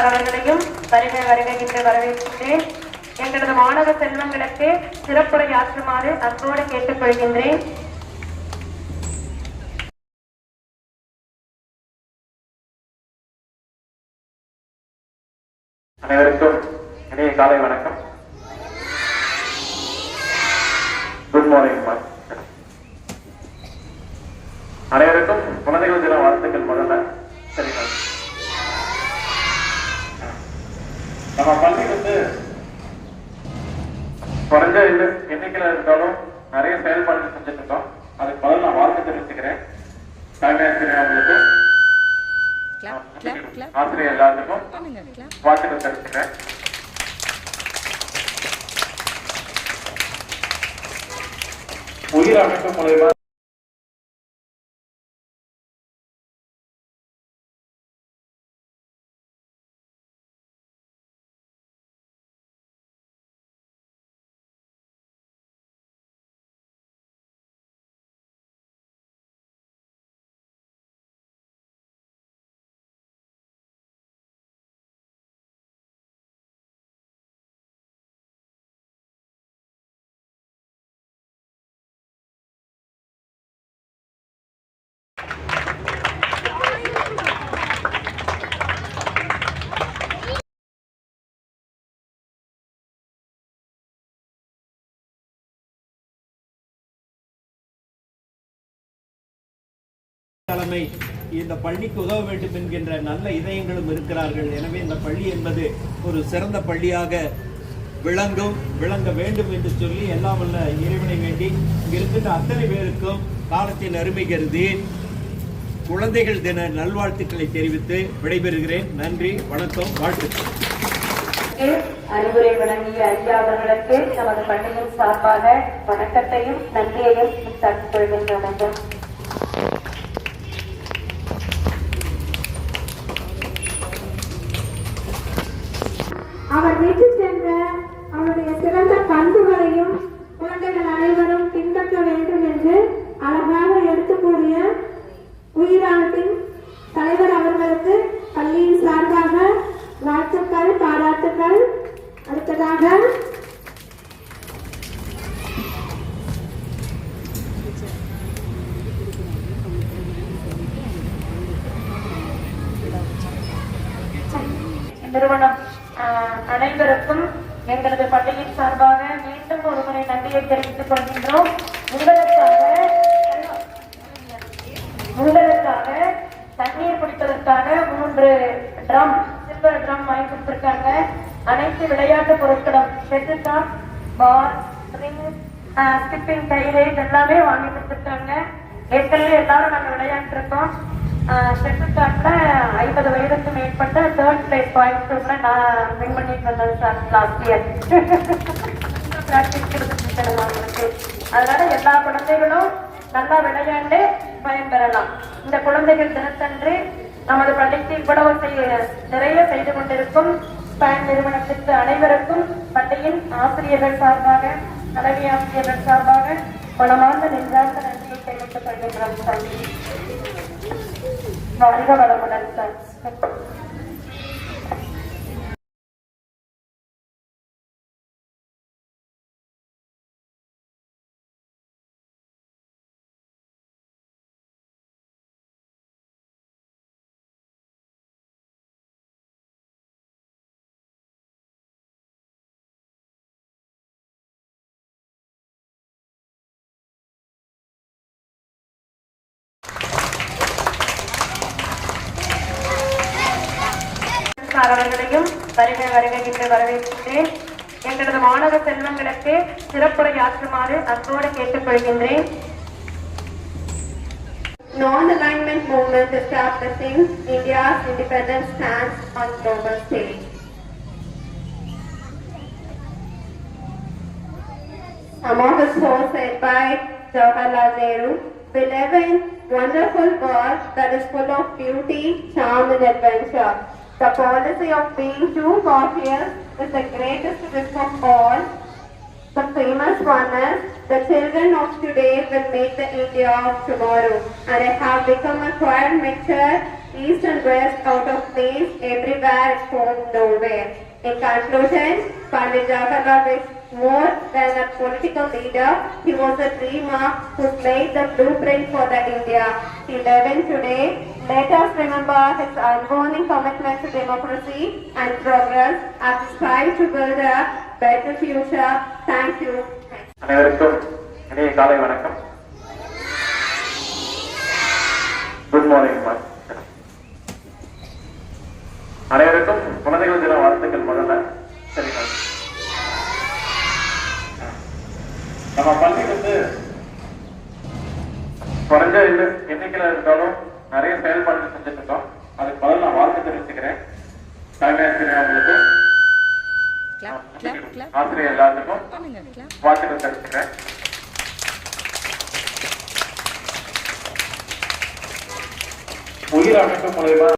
Sir அவர்களையும் வருக வருக வரவேற்கின்றேன். எங்களது மாணவ செல்வங்களுக்கு சிறப்புரையாற்றுமாறு அன்போடு கேட்டுக்கொள்கின்றேன். அனைவருக்கும் இணைய காலை வணக்கம். குட் மார்னிங் அனைவருக்கும் குழந்தைகள் தின வாழ்த்துக்கள் முதல்ல. சரிங்களா நம்ம பள்ளி வந்து குறைஞ்ச எண்ணு- எண்ணிக்கையில இருந்தாலும் நிறைய செயல்பாடுகள் செஞ்சுட்டு இருக்கோம் அதுக்கு முதல்ல நான் வாழ்த்து தெரிவிச்சுக்கிறேன் தலைமை ஆசிரியர் அவங்களுக்கு. ஆசிரியர் எல்லாத்துக்கும். வாழ்த்துக்கள் தெரிவிச்சுக்கிறேன் உயிர் அமைப்பு மூலயமா தலைமை இந்த பள்ளிக்கு உதவ வேண்டும் என்கின்ற நல்ல இதயங்களும் இருக்கிறார்கள். எனவே இந்த பள்ளி என்பது ஒரு சிறந்த பள்ளியாக விளங்கும் விளங்க வேண்டும் என்று சொல்லி எல்லாம் உள்ள இறைவனை வேண்டி இங்க இருக்கின்ற அத்தனை பேருக்கும் காலத்தின் அருமை கருதி குழந்தைகள் தின நல்வாழ்த்துக்களை தெரிவித்து விடைபெறுகிறேன். நன்றி வணக்கம் வாழ்த்துக்கள். அறிவுரை வழங்கிய ஐயா அவர்களுக்கு நமது பள்ளியின் சார்பாக வணக்கத்தையும் நன்றியையும் தட்டுக் அவர் விட்டு சென்ற அவருடைய சிறந்த பண்புகளையும் குழந்தைகள் அனைவரும் பின்பற்ற வேண்டும் என்று அழகாக எடுத்துக்கூடிய உயிரானத்தின் தலைவர் அவர்களுக்கு பள்ளியின் சார்பாக வாழ்த்துக்கள் பாராட்டுக்கள். அடுத்ததாக நிறுவனம். அனைவருக்கும் எங்களது பள்ளியின் சார்பாக மீண்டும் ஒரு முறை நன்றியை தெரிவித்துக் கொள்கின்றோம். உங்களுக்காக உங்களுக்காக தண்ணீர் குடிப்பதற்காக மூன்று ட்ரம் சில்வர் ட்ரம் வாங்கி கொடுத்திருக்காங்க. அனைத்து விளையாட்டு பொருட்களும் ஷெட்டில் பால் ரிங் ஸ்கிப்பிங் கயிறு எல்லாமே வாங்கி கொடுத்துருக்காங்க. ஏற்கனவே எல்லாரும் நாங்கள் விளையாண்டுருக்கோம். ஷெட்டில் கார்ட்ல ஐம்பது வயதுக்கு மேற்பட்ட தேர்ட் பிளேஸ் பாயிண்ட்ஸ் நான் வின் பண்ணிட்டு வந்தேன் சார் லாஸ்ட் இயர் பிராக்டிஸ் கொடுத்துருக்கேன் அவங்களுக்கு அதனால எல்லா குழந்தைகளும் நல்லா விளையாண்டு பயன்பெறலாம் இந்த குழந்தைகள் தினத்தன்று நமது பள்ளிக்கு இவ்வளவு செய்ய நிறைய செய்து கொண்டிருக்கும் பயன் நிறுவனத்திற்கு அனைவருக்கும் பள்ளியின் ஆசிரியர்கள் சார்பாக தலைமை ஆசிரியர்கள் சார்பாக மனமார்ந்த நெஞ்சார்ந்த நன்றியை தெரிவித்துக் கொள்கின்றோம் சார் வாழ்க வளமுடன் சார் சார் அவர்களையும் வருக வருக என்று வரவேற்கின்றேன் எங்களது மாணவ செல்வங்களுக்கு சிறப்புரை ஆற்றுமாறு அன்போடு கேட்டுக்கொள்கின்றேன் non-alignment movement establishing India's independent stance on global stage. Some of us was said by Jawaharlal Nehru, we live in wonderful world that is full of beauty, charm and adventure. The policy of being too cautious is the greatest risk of all the famous one is the children of today will make the India of tomorrow. And I have become a quiet mixture east and west, out of place, everywhere, home, nowhere. In conclusion, Pandit Jawaharlal was more than a political leader, he was a dreamer who laid the blueprint for the India he lives in today. Let us remember his unwavering commitment to democracy and progress as we strive to build a better future. Thank you. அனைவருக்கும் இனிய காலை வணக்கம் good morning அனைவருக்கும் குழந்தைகள் தின வாழ்த்துக்கள் முதல்ல சரிங்களா நம்ம பள்ளி வந்து குறைஞ்ச எண்ணு- எண்ணிக்கையில இருந்தாலும் நிறைய செயல்பாடுகள் செஞ்சுட்டு இருக்கோம் அதுக்கு முதல்ல நான் வாழ்த்து தெரிவிச்சுக்கிறேன். தலைமை ஆசிரியர் அவங்களுக்கு. ஆசிரியர் எல்லாத்துக்கும். வாழ்த்துக்கள் தெரிவிச்சுக்கிறேன். உயிர் அமைப்பு மூலயமா